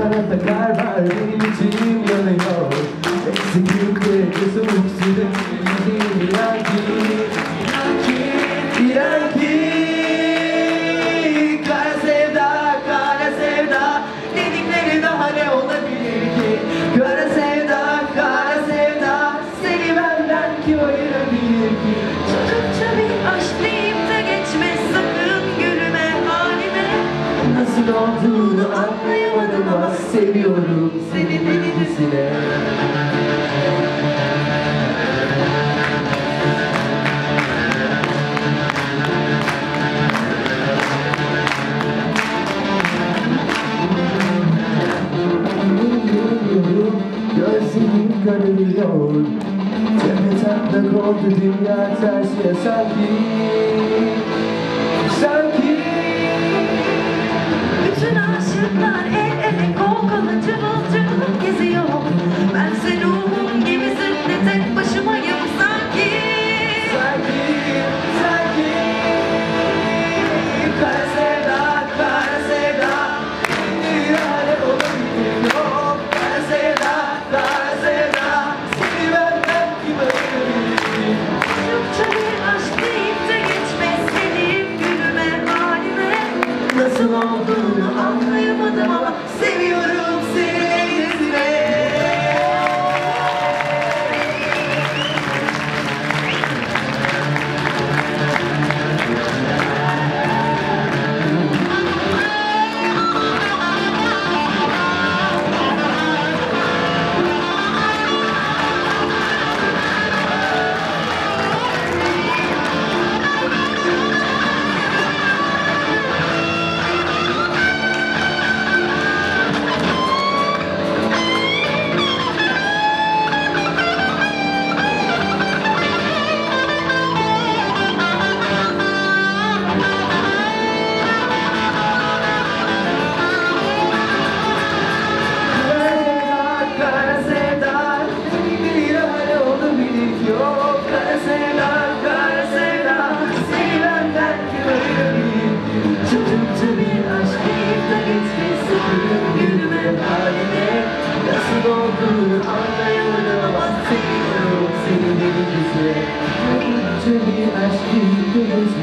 But at the guy seviyorum seni denizine. Gözlerim görülüyor Tepeten de korktu dünya tersiye sanki. Sanki. Bütün aşıklar el ele triple, the triple. Thank you.